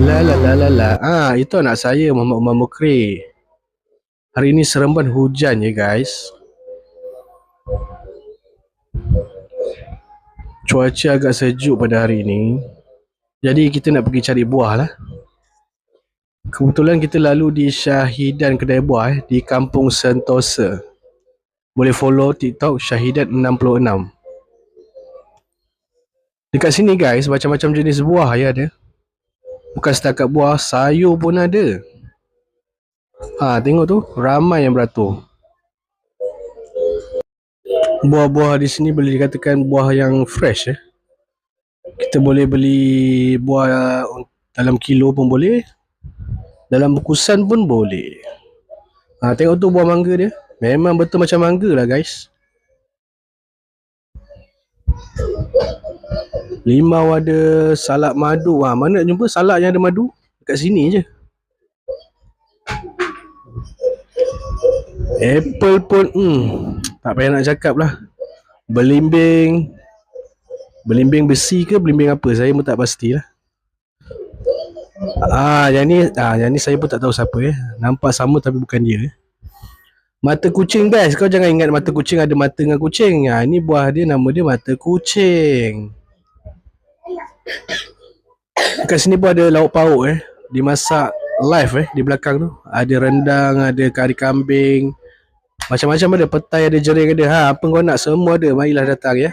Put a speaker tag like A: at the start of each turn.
A: La la la la la. Ah, itu anak saya Muhammad Umar Mukri. Hari ini seremban hujan ya guys. Cuaca agak sejuk pada hari ini. Jadi kita nak pergi cari buah lah. Kebetulan kita lalu di Syahidan Kedai Buah eh, di Kampung Sentosa. Boleh follow TikTok Syahidan 66. Dekat sini guys, macam-macam jenis buah ya ada. Bukan setakat buah, sayur pun ada. Ha, tengok tu, ramai yang beratur. Buah-buah di sini boleh dikatakan buah yang fresh eh. Kita boleh beli buah dalam kilo pun boleh. Dalam bukusan pun boleh. Ha, tengok tu buah mangga dia. Memang betul macam mangga lah guys. Limau ada, salak madu. Ha, mana nak jumpa salak yang ada madu? Dekat sini je. Apple pun, hmm, tak payah nak cakap lah. Belimbing. Belimbing besi ke belimbing apa? Saya pun tak pastilah. Ah, yang ni, ah, yang ni saya pun tak tahu siapa eh. Nampak sama tapi bukan dia. Eh. Mata kucing best. Kau jangan ingat mata kucing ada mata dengan kucing. Ha, ni buah dia nama dia mata kucing. Kat sini pun ada lauk pauk eh. Dimasak live eh di belakang tu. Ada rendang, ada kari kambing. Macam-macam ada petai, ada jering ada. Ha, apa kau nak semua ada. Marilah datang ya.